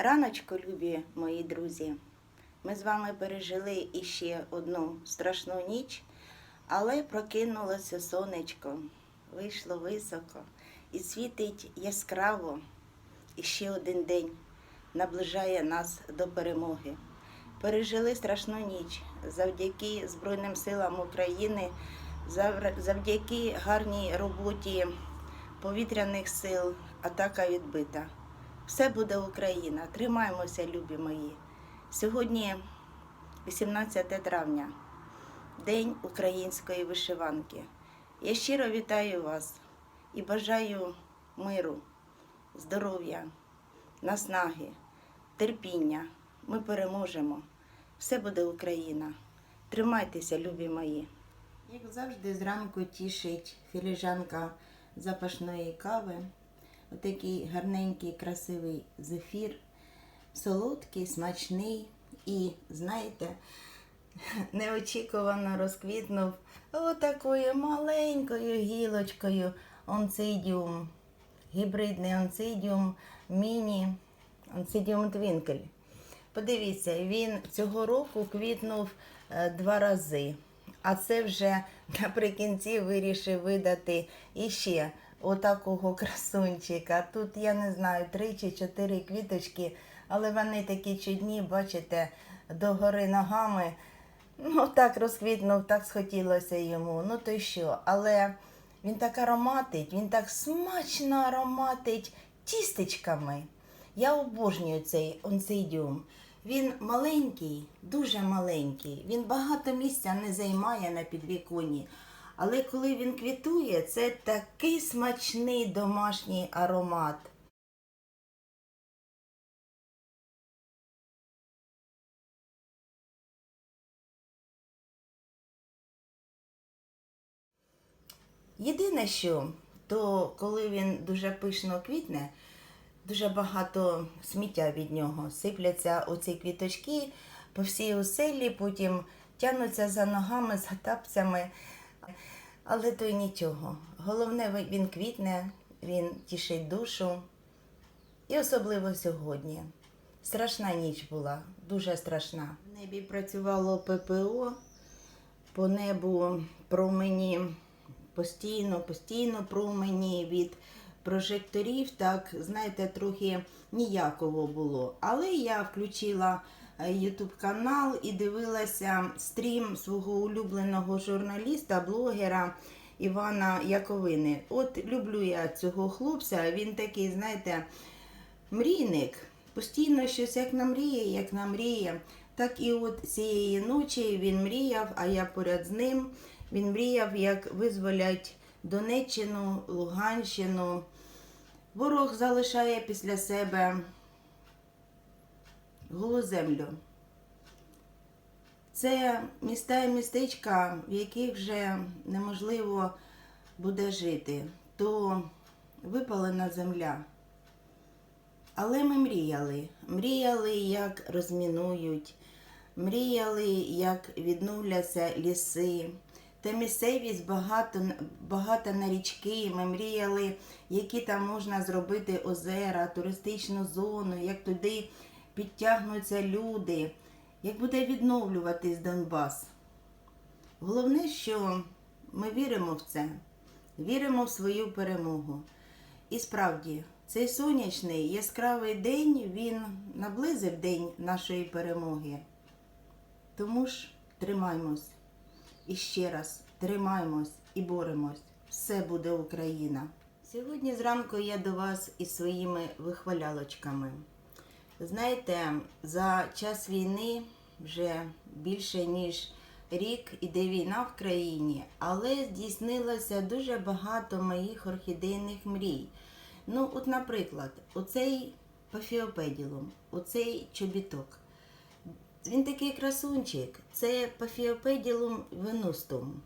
Раночку, любі мої друзі. Ми з вами пережили іще одну страшну ніч, але прокинулося сонечко, вийшло високо і світить яскраво. І ще один день наближає нас до перемоги. Пережили страшну ніч завдяки Збройним силам України, завдяки гарній роботі повітряних сил, атака відбита. Все буде Україна. Тримаємося, любі мої. Сьогодні 18 травня, День української вишиванки. Я щиро вітаю вас і бажаю миру, здоров'я, наснаги, терпіння. Ми переможемо. Все буде Україна. Тримайтеся, любі мої. Як завжди, зранку тішить філіжанка запашної кави. Отакий гарненький, красивий зефір, солодкий, смачний і, знаєте, неочікувано розквітнув отакою маленькою гілочкою онцидіум, гібридний онцидіум міні, онцидіум твінкель. Подивіться, він цього року квітнув е, два рази. А це вже наприкінці вирішив видати іще отакого красунчика. Тут я не знаю, три чи чотири квіточки, але вони такі чудні, бачите, догори ногами. Ну, так розквітнув, так схотілося йому. Ну то й що? Але він так ароматить, він так смачно ароматить тістечками. Я обожнюю цей онцидіум. Він маленький, дуже маленький. Він багато місця не займає на підвіконні. Але коли він квітує, це такий смачний домашній аромат. Єдине, що то коли він дуже пишно квітне, дуже багато сміття від нього. Сипляться оці квіточки по всій оселі, потім тягнуться за ногами, за тапцями. Але то й нічого. Головне, він квітне, він тішить душу. І особливо сьогодні. Страшна ніч була, дуже страшна. В небі працювало ППО, по небу промені постійно, постійно промені від прожекторів, так, знаєте, трохи ніяково було. Але я включила YouTube канал і дивилася стрім свого улюбленого журналіста, блогера Івана Яковини. От люблю я цього хлопця, він такий, знаєте, мрійник. Постійно щось як намріє, як намріє. Так і от цієї ночі він мріяв, а я поряд з ним. Він мріяв, як визволять Донеччину, Луганщину. Ворог залишає після себе голу землю. Це міста і містечка, в яких вже неможливо буде жити, то випалена земля. Але ми мріяли. Мріяли, як розмінують, мріяли, як відновляться ліси. Та місцевість багато, багата на річки. Ми мріяли, які там можна зробити озера, туристичну зону, як туди підтягнуться люди, як буде відновлюватись Донбас. Головне, що ми віримо в це, віримо в свою перемогу. І справді, цей сонячний яскравий день він наблизив день нашої перемоги. Тому ж тримаймось. І ще раз тримаємось і боремось. Все буде Україна. Сьогодні зранку я до вас із своїми вихвалялочками. Знаєте, за час війни вже більше ніж рік іде війна в країні, але здійснилося дуже багато моїх орхідейних мрій. Ну, от, наприклад, оцей пафіопеділум, оцей чобіток. Він такий красунчик. Це пафіопеділум венустум.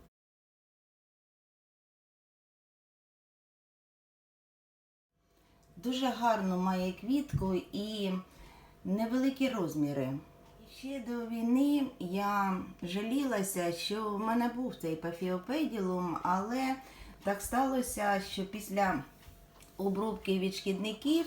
Дуже гарно має квітку і невеликі розміри. Ще до війни я жалілася, що в мене був цей пафіопеділум, але так сталося, що після обробки від шкідників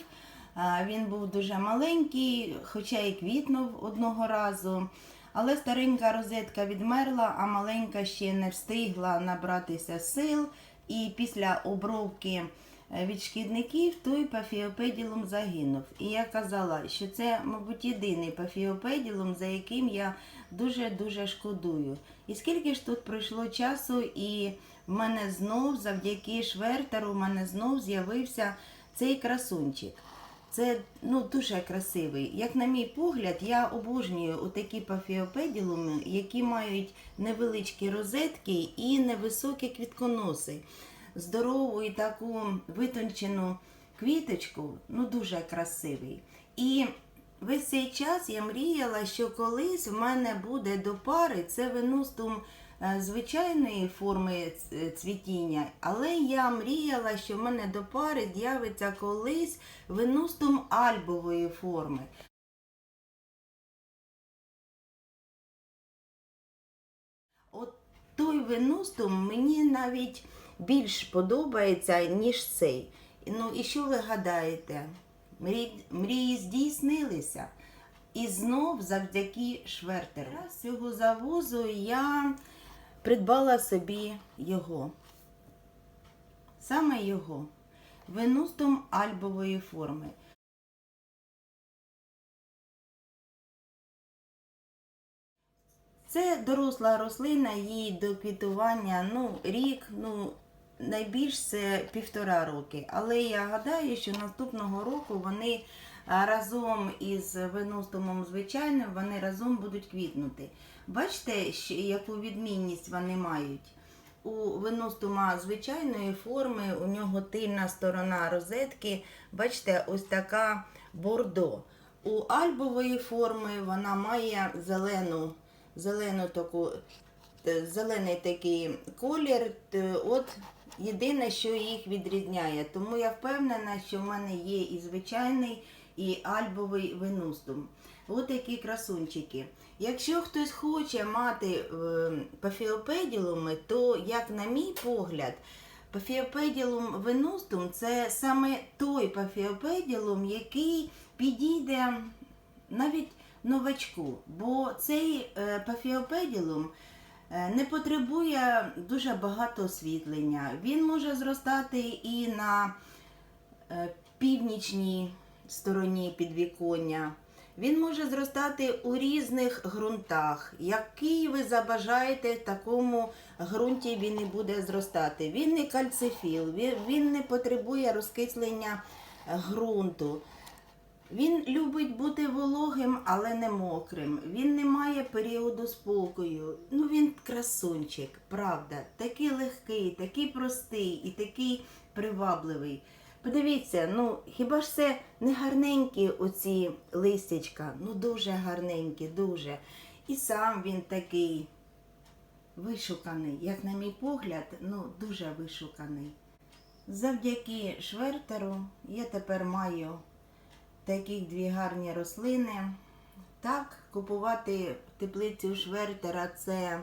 Він був дуже маленький, хоча і квітнув одного разу. Але старенька розетка відмерла, а маленька ще не встигла набратися сил. І після обробки від шкідників той пафіопеділум загинув. І я казала, що це, мабуть, єдиний пафіопеділум, за яким я дуже-дуже шкодую. І скільки ж тут пройшло часу, і в мене знов, завдяки швертеру, в мене знов з'явився цей красунчик. Це ну, дуже красивий. Як на мій погляд, я обожнюю отакі пафіопеділуми, які мають невеличкі розетки і невисокі квітконоси. Здорову і таку витончену квіточку, ну дуже красивий. І весь цей час я мріяла, що колись в мене буде до пари це венустум е, звичайної форми цвітіння, але я мріяла, що в мене до пари з'явиться колись венустум альбової форми. От той венустум мені навіть більш подобається, ніж цей. Ну і що ви гадаєте? Мрії, здійснилися. І знов завдяки швертеру. З цього завозу я придбала собі його. Саме його. Венустум альбової форми. Це доросла рослина, їй до квітування ну, рік, ну, найбільш це півтора роки. Але я гадаю, що наступного року вони разом із венустумом звичайним, вони разом будуть квітнути. Бачите, яку відмінність вони мають? У венустума звичайної форми, у нього тильна сторона розетки, бачите, ось така бордо. У альбової форми вона має зелену, зелену таку, е, зелений такий колір. От єдине, що їх відрізняє. Тому я впевнена, що в мене є і звичайний, і альбовий венустум. От такі красунчики. Якщо хтось хоче мати е, пафіопеділуми, то, як на мій погляд, пафіопеділум венустум це саме той пафіопеділум, який підійде навіть новачку. Бо цей е, пафіопеділум не потребує дуже багато освітлення. Він може зростати і на е, північній стороні підвіконня. Він може зростати у різних ґрунтах. Який ви забажаєте, в такому ґрунті він і буде зростати. Він не кальцифіл, він, не потребує розкислення е, ґрунту. Він любить бути вологим, але не мокрим. Він не має періоду спокою. Ну він красунчик, правда. Такий легкий, такий простий і такий привабливий. Подивіться, ну хіба ж це не гарненькі оці листячка? Ну дуже гарненькі, дуже. І сам він такий вишуканий, як на мій погляд, ну дуже вишуканий. Завдяки швертеру я тепер маю таких дві гарні рослини. Так, купувати теплицю швертера це,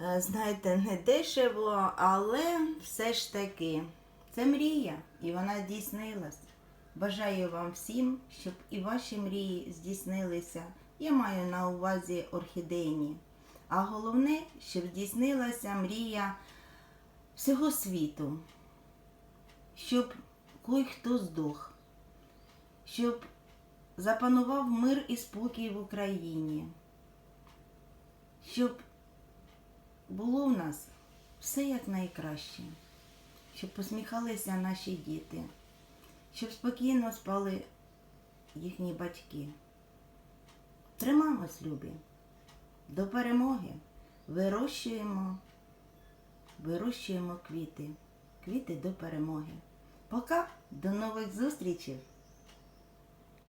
е, знаєте, не дешево, але все ж таки це мрія, і вона здійснилась. Бажаю вам всім, щоб і ваші мрії здійснилися. Я маю на увазі орхідейні. А головне, щоб здійснилася мрія всього світу, щоб кой-хто здох щоб запанував мир і спокій в Україні, щоб було в нас все як найкраще, щоб посміхалися наші діти, щоб спокійно спали їхні батьки. Тримаємось, любі, до перемоги. Вирощуємо, вирощуємо квіти, квіти до перемоги. Пока, до нових зустрічей!